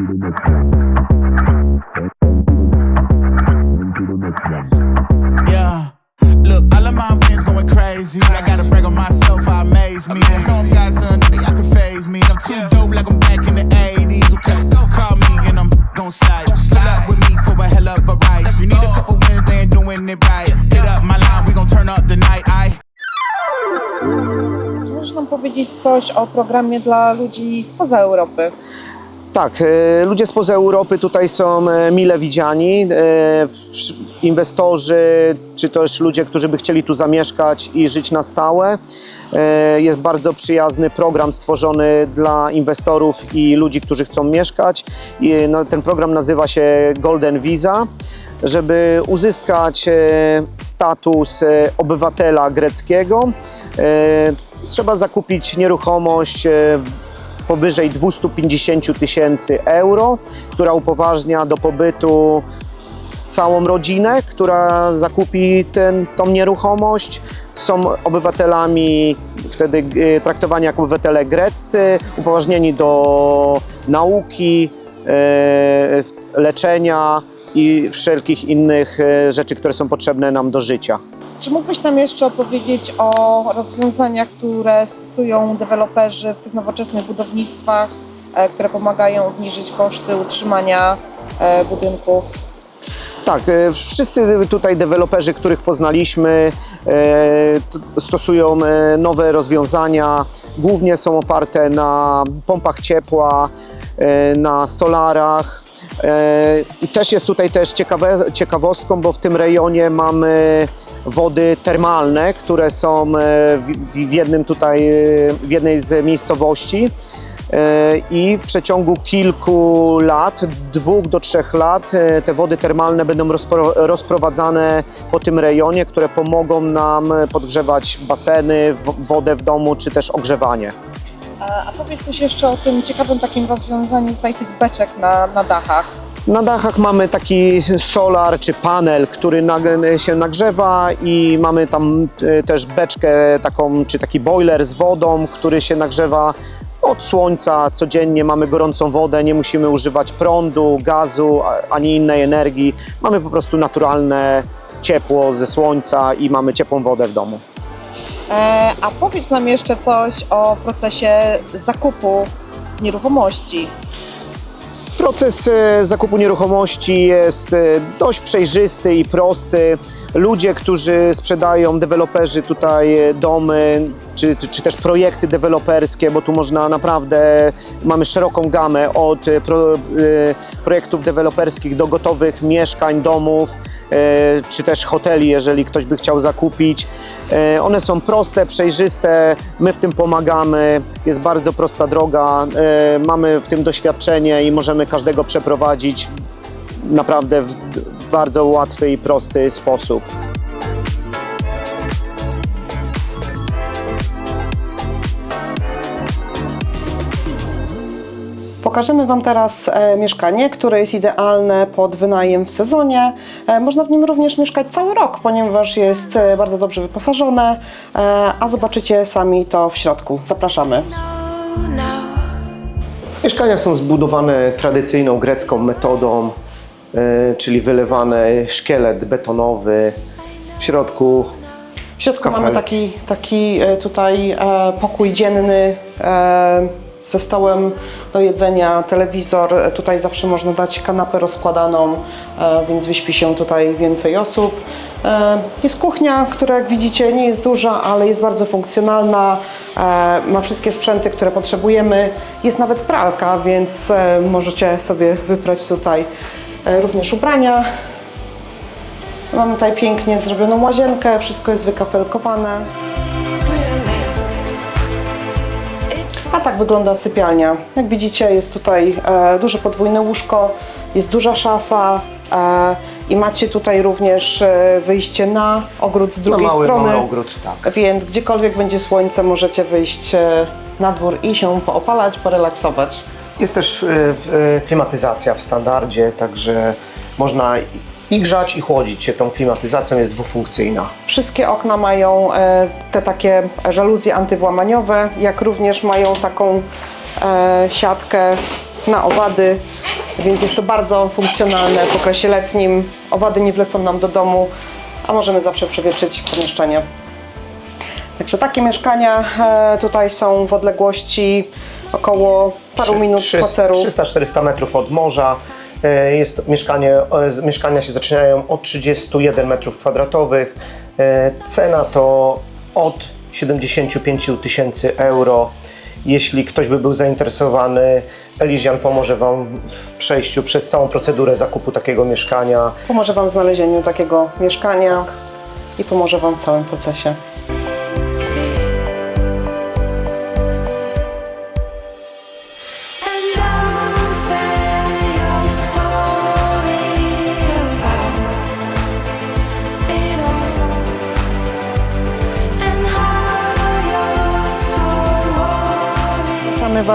Yeah. Look, all of my friends going crazy. I gotta brag on myself, I amaze me. I know I'm got something that can phase me. I'm too dope like I'm back in the 80s. Okay, call me and I'm gon' slide. Pull up with me for a hell of a ride. You need a couple wins, they ain't doing it right. Hit up my line, we gon' turn up the night. I Czy możesz nam powiedzieć coś o programie dla ludzi spoza Europy? Tak, e, ludzie spoza Europy tutaj są e, mile widziani. E, Inwestorzy, czy też ludzie, którzy by chcieli tu zamieszkać i żyć na stałe. Jest bardzo przyjazny program stworzony dla inwestorów i ludzi, którzy chcą mieszkać. Na- Ten program nazywa się Golden Visa. Żeby uzyskać status obywatela greckiego, trzeba zakupić nieruchomość powyżej 250 tysięcy euro, która upoważnia do pobytu całą rodzinę, która zakupi ten, tą nieruchomość. Są obywatelami wtedy e, traktowani jako obywatele greccy, upoważnieni do nauki, e, leczenia i wszelkich innych e, rzeczy, które są potrzebne nam do życia. Czy mógłbyś nam jeszcze opowiedzieć o rozwiązaniach, które stosują deweloperzy w tych nowoczesnych budownictwach, e, które pomagają obniżyć koszty utrzymania e, budynków? Tak, e, wszyscy tutaj deweloperzy, których poznaliśmy, stosują nowe rozwiązania. Głównie są oparte na pompach ciepła, na solarach. E, I też jest tutaj też ciekawe, ciekawostką, bo w tym rejonie mamy wody termalne, które są e, w, w- jednym tutaj, e, w jednej z miejscowości. I w przeciągu kilku lat, dwóch do trzech lat, te wody termalne będą rozpro, rozprowadzane po tym rejonie, które pomogą nam podgrzewać baseny, wo- wodę w domu czy też ogrzewanie. A, a powiedz coś jeszcze o tym ciekawym takim rozwiązaniu tutaj tych beczek na, na dachach. Na dachach mamy taki solar czy panel, który się nagrzewa i mamy tam e, też beczkę taką, czy taki boiler z wodą, który się nagrzewa od słońca codziennie. Mamy gorącą wodę, nie musimy używać prądu, gazu ani innej energii. Mamy po prostu naturalne ciepło ze słońca i mamy ciepłą wodę w domu. E, a powiedz nam jeszcze coś o procesie zakupu nieruchomości. Proces e, zakupu nieruchomości jest e, dość przejrzysty i prosty. Ludzie, którzy sprzedają, deweloperzy tutaj domy, czy, czy też projekty deweloperskie, bo tu można naprawdę, mamy szeroką gamę od e, pro, e, projektów deweloperskich do gotowych mieszkań, domów, e, czy też hoteli, jeżeli ktoś by chciał zakupić. One są proste, przejrzyste, my w tym pomagamy, jest bardzo prosta droga, mamy w tym doświadczenie i możemy każdego przeprowadzić naprawdę w bardzo łatwy i prosty sposób. Pokażemy Wam teraz e, mieszkanie, które jest idealne pod wynajem w sezonie. E, można w nim również mieszkać cały rok, ponieważ jest e, bardzo dobrze wyposażone, a zobaczycie sami to w środku. Zapraszamy. Mieszkania są zbudowane tradycyjną grecką metodą, czyli wylewany szkielet betonowy, w środku W środku Kafel. mamy taki, taki tutaj e, pokój dzienny e, ze stołem do jedzenia, telewizor. E, Tutaj zawsze można dać kanapę rozkładaną, e, więc wyśpi się tutaj więcej osób. E, Jest kuchnia, która jak widzicie nie jest duża, ale jest bardzo funkcjonalna. Ma wszystkie sprzęty, które potrzebujemy. Jest nawet pralka, więc możecie sobie wyprać tutaj również ubrania. Mamy tutaj pięknie zrobioną łazienkę, wszystko jest wykafelkowane. A tak wygląda sypialnia. Jak widzicie jest tutaj e, duże podwójne łóżko, jest duża szafa e, i macie tutaj również e, wyjście na ogród z drugiej mały, strony. mały ogród, tak. Więc gdziekolwiek będzie słońce możecie wyjść na dwór i się poopalać, porelaksować. Jest też klimatyzacja w standardzie, także można i grzać i chłodzić się tą klimatyzacją, jest dwufunkcyjna. Wszystkie okna mają e, te takie żaluzje antywłamaniowe, jak również mają taką e, siatkę na owady, więc jest to bardzo funkcjonalne w okresie letnim. Owady nie wlecą nam do domu, a możemy zawsze przewietrzyć pomieszczenie. Także takie mieszkania e, tutaj są w odległości około paru minut spaceru. 300-400 metrów od morza. E, Jest mieszkanie, mieszkania się zaczynają od 31 metrów kwadratowych. E, Cena to od 75 000 tysięcy euro. Jeśli ktoś by był zainteresowany, Elysian pomoże Wam w przejściu przez całą procedurę zakupu takiego mieszkania. Pomoże Wam w znalezieniu takiego mieszkania i pomoże Wam w całym procesie.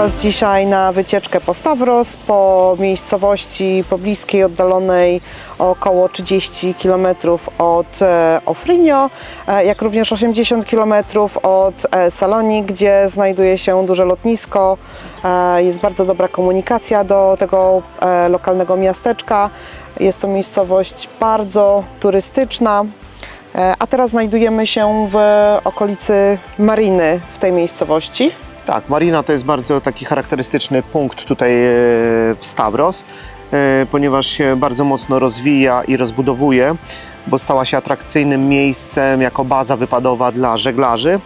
Was dzisiaj na wycieczkę po Stawros, po miejscowości pobliskiej, oddalonej około 30 km od e, Ofrinio, e, jak również 80 km od e, Salonii, gdzie znajduje się duże lotnisko. Jest bardzo dobra komunikacja do tego lokalnego miasteczka. Jest to miejscowość bardzo turystyczna. A teraz znajdujemy się w okolicy Mariny w tej miejscowości. Tak, Marina to jest bardzo taki charakterystyczny punkt tutaj e, w Stavros, e, ponieważ się bardzo mocno rozwija i rozbudowuje, bo stała się atrakcyjnym miejscem jako baza wypadowa dla żeglarzy.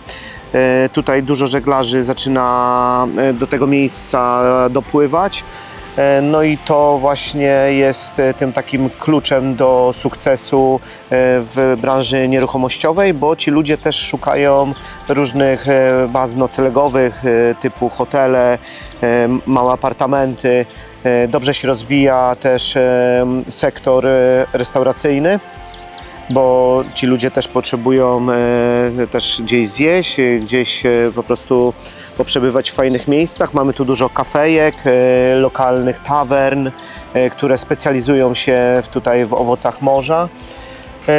E, Tutaj dużo żeglarzy zaczyna do tego miejsca dopływać. E, No i to właśnie jest e, tym takim kluczem do sukcesu e, w branży nieruchomościowej, bo ci ludzie też szukają różnych baz noclegowych typu hotele, małe apartamenty. Dobrze się rozwija też sektor restauracyjny bo ci ludzie też potrzebują e, też gdzieś zjeść, e, gdzieś e, po prostu poprzebywać w fajnych miejscach. Mamy tu dużo kafejek, lokalnych tawern, które specjalizują się tutaj w owocach morza.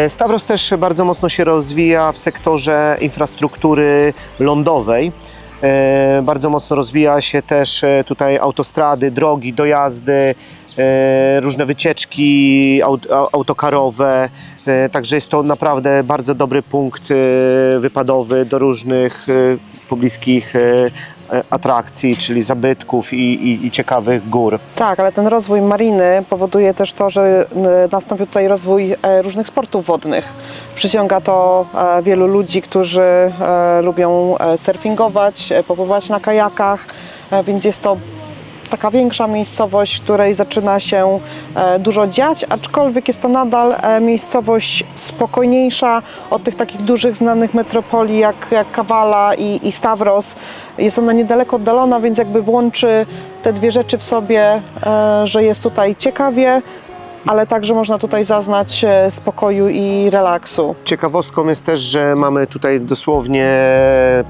Stavros też bardzo mocno się rozwija w sektorze infrastruktury lądowej. Bardzo mocno rozwija się też tutaj autostrady, drogi, dojazdy, różne wycieczki aut- au- autokarowe. E, Także jest to naprawdę bardzo dobry punkt e, wypadowy do różnych e, pobliskich e, e, atrakcji, czyli zabytków i, i, i ciekawych gór. Tak, ale ten rozwój mariny powoduje też to, że nastąpił tutaj rozwój e, różnych sportów wodnych. Przyciąga to e, wielu ludzi, którzy e, lubią e, surfingować, e, popływać na kajakach, e, więc jest to taka większa miejscowość, w której zaczyna się e, dużo dziać, aczkolwiek jest to nadal e, miejscowość spokojniejsza od tych takich dużych, znanych metropolii jak, jak Kavala i, i Stavros. Jest ona niedaleko oddalona, więc jakby włączy te dwie rzeczy w sobie, e, że jest tutaj ciekawie, ale także można tutaj zaznać e, spokoju i relaksu. Ciekawostką jest też, że mamy tutaj dosłownie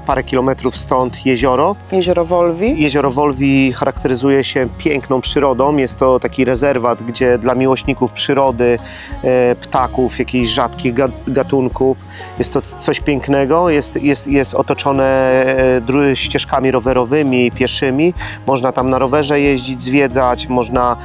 parę kilometrów stąd jezioro. Jezioro Wolwi. Jezioro Wolwi charakteryzuje się piękną przyrodą. Jest to taki rezerwat, gdzie dla miłośników przyrody, e, ptaków, jakichś rzadkich ga- gatunków jest to coś pięknego. Jest, jest, jest otoczone e, ścieżkami rowerowymi, pieszymi. Można tam na rowerze jeździć, zwiedzać, można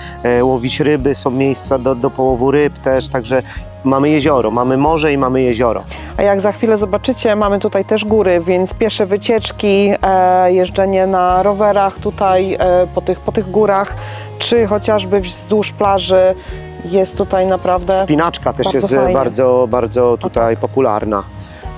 łowić ryby, są miejsca do, do połowu ryb też, także mamy jezioro, mamy morze i mamy jezioro. A jak za chwilę zobaczycie, mamy tutaj też góry, więc piesze wycieczki, e, jeżdżenie na rowerach tutaj e, po, tych, po tych górach, czy chociażby wzdłuż plaży. Jest tutaj naprawdę. Spinaczka też Bardzo jest fajnie. bardzo, bardzo tutaj popularna.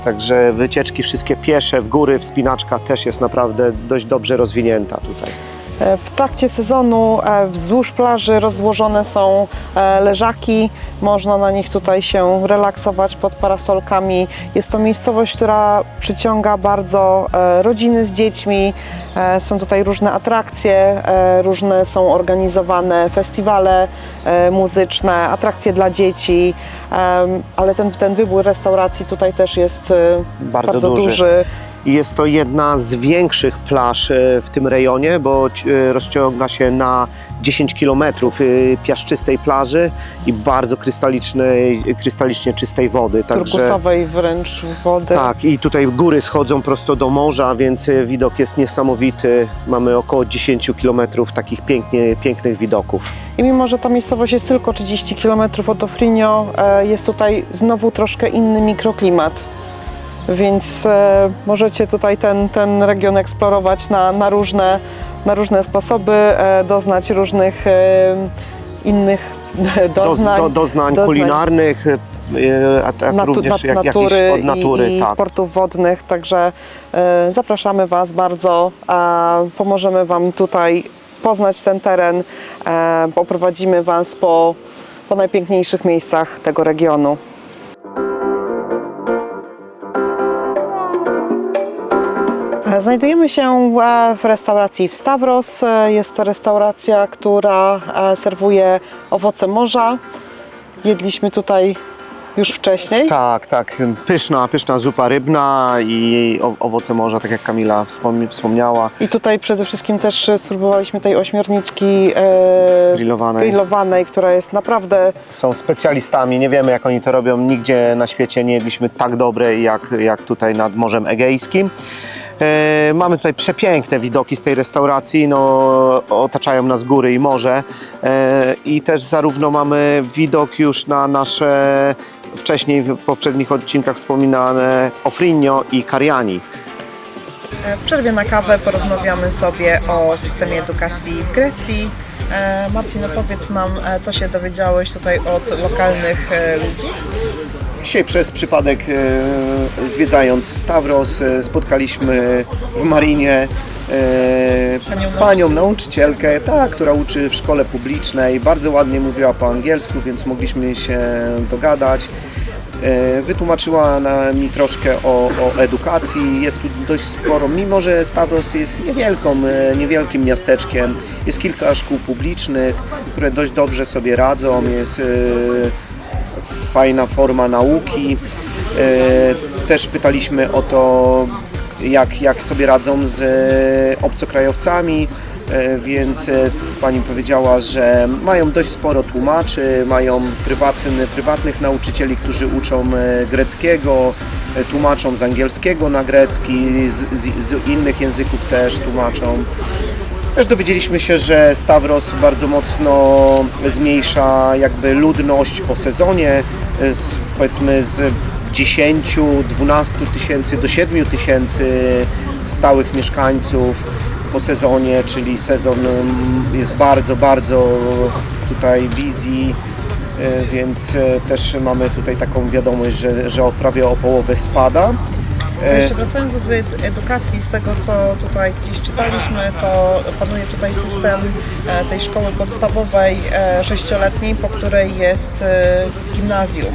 Także wycieczki wszystkie piesze w góry, wspinaczka też jest naprawdę dość dobrze rozwinięta tutaj. W trakcie sezonu e, wzdłuż plaży rozłożone są e, leżaki. Można na nich tutaj się relaksować pod parasolkami. Jest to miejscowość, która przyciąga bardzo e, rodziny z dziećmi. Są tutaj różne atrakcje, różne są organizowane festiwale muzyczne, atrakcje dla dzieci, ale ten, ten wybór restauracji tutaj też jest Bardzo bardzo duży. duży i jest to jedna z większych plaż e, w tym rejonie, bo e, rozciąga się na 10 km piaszczystej plaży i bardzo krystalicznej, krystalicznie czystej wody. Także Turkusowej wręcz wody. tak, i tutaj góry schodzą prosto do morza, więc e, widok jest niesamowity. Mamy około 10 km takich pięknie, pięknych widoków. I mimo, że ta miejscowość jest tylko 30 km od Ofrinio, e, jest tutaj znowu troszkę inny mikroklimat. Więc e, możecie tutaj ten, ten region eksplorować na, na, różne, na różne sposoby, e, doznać różnych e, innych Doz, doznań. do, doznań doznań. kulinarnych, a, a natu- również jak, natury od natury. i, i tak. sportów wodnych, także zapraszamy Was bardzo, a pomożemy Wam tutaj poznać ten teren, e, poprowadzimy Was po, po najpiękniejszych miejscach tego regionu. Znajdujemy się w restauracji w Stavros. Jest to restauracja, która e, serwuje owoce morza. Jedliśmy tutaj już wcześniej. Tak, tak. Pyszna, pyszna zupa rybna i owoce morza, tak jak Kamila wspom- wspomniała, I tutaj przede wszystkim też spróbowaliśmy tej ośmiorniczki e, grillowanej. grillowanej, która jest naprawdę Są specjalistami, nie wiemy jak oni to robią, nigdzie na świecie nie jedliśmy tak dobrej jak, jak tutaj nad Morzem Egejskim. E, mamy tutaj przepiękne widoki z tej restauracji, no, otaczają nas góry i morze e, i też zarówno mamy widok już na nasze wcześniej w, poprzednich odcinkach wspominane Ofrinio i Cariani. E, W przerwie na kawę porozmawiamy sobie o systemie edukacji w Grecji. Marcin, opowiedz nam, co się dowiedziałeś tutaj od lokalnych ludzi. Dzisiaj przez przypadek e, zwiedzając Stavros e, spotkaliśmy w Marinie e, Panią nauczycielkę, tak, która uczy w szkole publicznej. Bardzo ładnie mówiła po angielsku, więc mogliśmy się dogadać. Wytłumaczyła mi troszkę o, o edukacji. Jest tu dość sporo, mimo że Stavros jest niewielką, niewielkim miasteczkiem. Jest kilka szkół publicznych, które dość dobrze sobie radzą. Jest fajna forma nauki. E, Też pytaliśmy o to, jak, jak sobie radzą z e, obcokrajowcami, e, więc pani powiedziała, że mają dość sporo tłumaczy, mają prywatny, prywatnych nauczycieli, którzy uczą greckiego, tłumaczą z angielskiego na grecki, z, z, z innych języków też tłumaczą. Też dowiedzieliśmy się, że Stavros bardzo mocno zmniejsza jakby ludność po sezonie z powiedzmy z 10-12 tysięcy do 7 tysięcy stałych mieszkańców po sezonie, czyli sezon mm, jest bardzo, bardzo tutaj busy, e, więc e, też mamy tutaj taką wiadomość, że, że prawie o połowę spada. E, Jeszcze wracając do tej edukacji, z tego co tutaj gdzieś czytaliśmy, to panuje tutaj system e, tej szkoły podstawowej e, sześcioletniej, po której jest gimnazjum.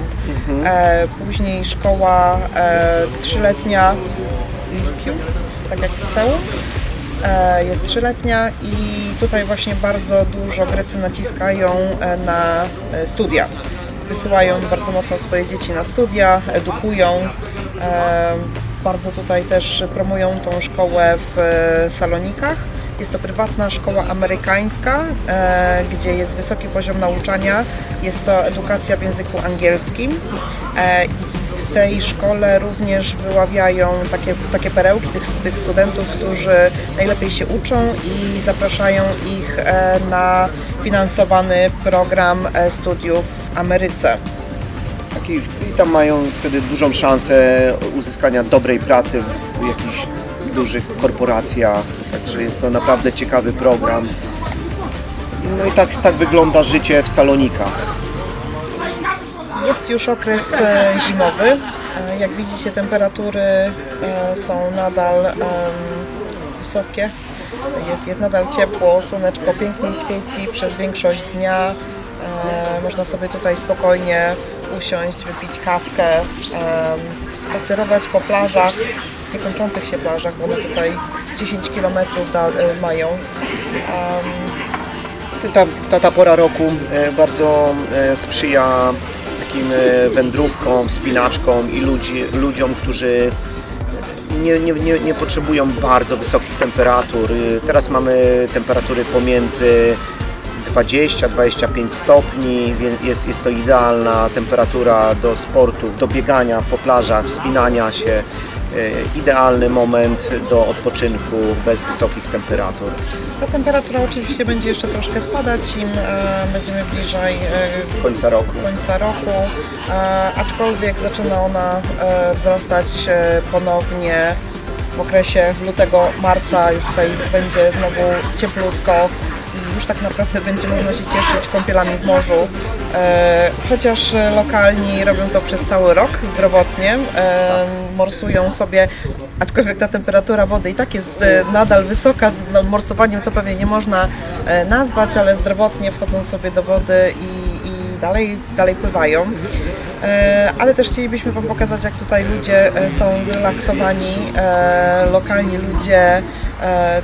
E, Później szkoła trzyletnia tak jak liceum. Jest trzyletnia i tutaj właśnie bardzo dużo Grecy naciskają na studia. Wysyłają bardzo mocno swoje dzieci na studia, edukują. Bardzo tutaj też promują tą szkołę w e, Salonikach. Jest to prywatna szkoła amerykańska, e, gdzie jest wysoki poziom nauczania. Jest to edukacja w języku angielskim. E, w tej szkole również wyławiają takie, takie perełki tych, tych studentów, którzy najlepiej się uczą i zapraszają ich na finansowany program studiów w Ameryce. Tak, i, tam mają wtedy dużą szansę uzyskania dobrej pracy w jakichś dużych korporacjach, także jest to naprawdę ciekawy program. No i tak, tak wygląda życie w Salonikach. Jest już okres e, zimowy. E, Jak widzicie, temperatury e, są nadal wysokie. Jest, jest nadal ciepło, słoneczko pięknie świeci przez większość dnia. Można sobie tutaj spokojnie usiąść, wypić kawkę, spacerować po plażach, niekończących się plażach, bo one tutaj 10 km e, mają. Ta, ta, ta pora roku e, bardzo e, sprzyja takim wędrówkom, wspinaczkom i ludzi, ludziom, którzy nie, nie, nie, nie potrzebują bardzo wysokich temperatur. Y, Teraz mamy temperatury pomiędzy 20-25 stopni, więc jest, jest to idealna temperatura do sportów, do biegania po plażach, wspinania się. Y, Idealny moment do odpoczynku bez wysokich temperatur. Ta temperatura oczywiście będzie jeszcze troszkę spadać, im e, będziemy bliżej e, Końca roku. końca roku, e, aczkolwiek zaczyna ona e, wzrastać e, ponownie w okresie lutego, marca, już tutaj będzie znowu cieplutko i już tak naprawdę będzie można się cieszyć kąpielami w morzu. E, chociaż lokalni robią to przez cały rok zdrowotnie, e, morsują sobie, aczkolwiek ta temperatura wody i tak jest e, nadal wysoka, no, morsowaniem to pewnie nie można e, nazwać, ale zdrowotnie wchodzą sobie do wody i, i dalej, dalej pływają. E, Ale też chcielibyśmy Wam pokazać, jak tutaj ludzie e, są zrelaksowani, e, lokalni ludzie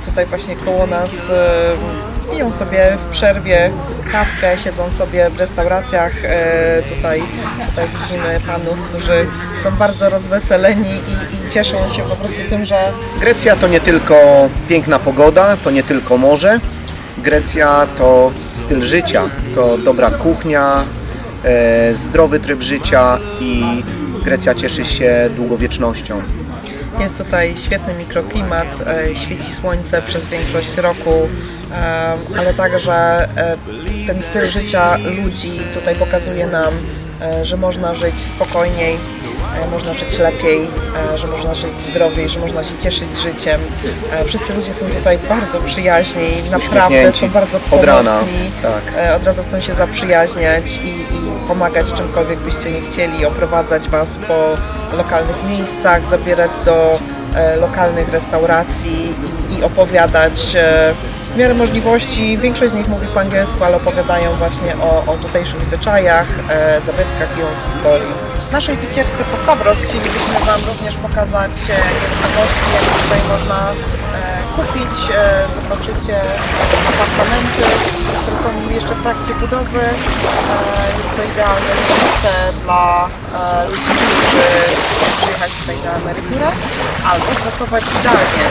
tutaj właśnie koło nas piją sobie w przerwie kawkę, siedzą sobie w restauracjach. Tutaj, tutaj widzimy panów, którzy są bardzo rozweseleni i, i cieszą się po prostu tym, że Grecja to nie tylko piękna pogoda, to nie tylko morze. Grecja to styl życia, to dobra kuchnia, zdrowy tryb życia i Grecja cieszy się długowiecznością. Jest tutaj świetny mikroklimat, e, świeci słońce przez większość roku, e, ale także e, ten styl życia ludzi tutaj pokazuje nam, e, że można żyć spokojniej, e, można żyć lepiej, e, że można żyć zdrowiej, że można się cieszyć życiem. E, Wszyscy ludzie są tutaj bardzo przyjaźni, naprawdę są bardzo Od rana, pomocni, tak. e, od razu chcą się zaprzyjaźniać i, i pomagać czymkolwiek byście nie chcieli, oprowadzać Was po lokalnych miejscach, zabierać do lokalnych restauracji i, i opowiadać w miarę możliwości. Większość z nich mówi po angielsku, ale opowiadają właśnie o, o tutejszych zwyczajach, e, zabytkach i o historii. W naszej wycieczce po Stavros chcielibyśmy Wam również pokazać e, nieruchomości, jakie tutaj można e, kupić. E, zobaczycie apartamenty, które są jeszcze w trakcie budowy. E, jest to idealne miejsce dla ludzi, którzy chcą przyjechać tutaj na emeryturę albo pracować zdalnie.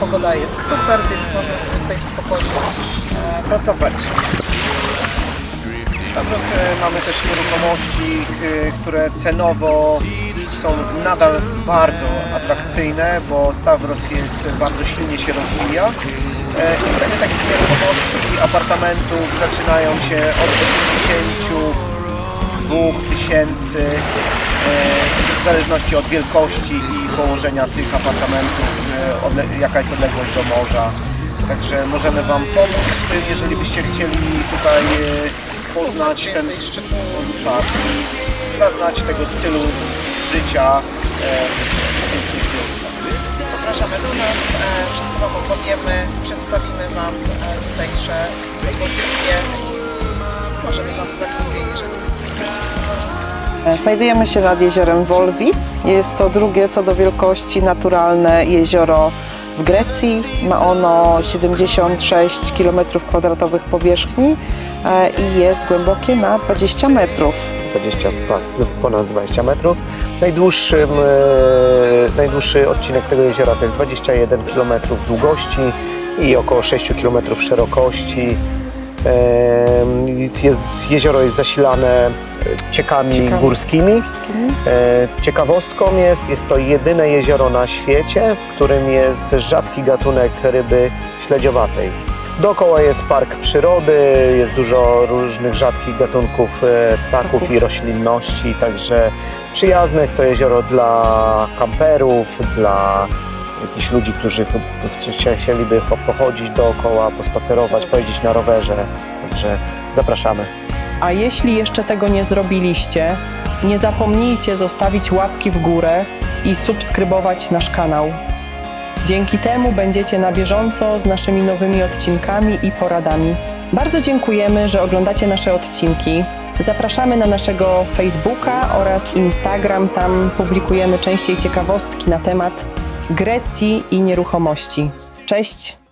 Pogoda jest super, więc można sobie tutaj spokojnie pracować. E, mamy też nieruchomości, k- które cenowo są nadal bardzo atrakcyjne, bo Stavros jest, bardzo silnie się rozwija. E, I ceny takich nieruchomości apartamentów zaczynają się od 82 tysięcy, e, w zależności od wielkości i położenia tych apartamentów, e, jaka jest odległość do morza. Także możemy Wam pomóc jeżeli byście chcieli tutaj poznać ten, więcej szczegółów. tak, i zaznać tego stylu życia e, w tych miejscach. Zapraszamy do nas, e, wszystko Wam opowiemy, przedstawimy Wam e, tutejsze propozycje i możemy Wam zakupie, jeżeli. Znajdujemy się nad jeziorem Wolwi. Jest to drugie co do wielkości naturalne jezioro w Grecji. Ma ono 76 km2 powierzchni e, i jest głębokie na 20 metrów. 20, tak, ponad 20 metrów. Najdłuższym, e, najdłuższy odcinek tego jeziora to jest 21 km długości i około 6 km szerokości. Jest, jezioro jest zasilane e, ciekami Ciekawe. górskimi. E, Ciekawostką jest, jest to jedyne jezioro na świecie, w którym jest rzadki gatunek ryby śledziowatej. Dookoła jest park przyrody, jest dużo różnych rzadkich gatunków e, ptaków i roślinności, także przyjazne jest to jezioro dla kamperów, dla jakichś ludzi, którzy ch- chci- chcieliby po- pochodzić dookoła, pospacerować, pojeździć na rowerze, także zapraszamy. A jeśli jeszcze tego nie zrobiliście, nie zapomnijcie zostawić łapki w górę i subskrybować nasz kanał. Dzięki temu będziecie na bieżąco z naszymi nowymi odcinkami i poradami. Bardzo dziękujemy, że oglądacie nasze odcinki. Zapraszamy na naszego Facebooka oraz Instagram. Tam publikujemy częściej ciekawostki na temat Grecji i nieruchomości. Cześć!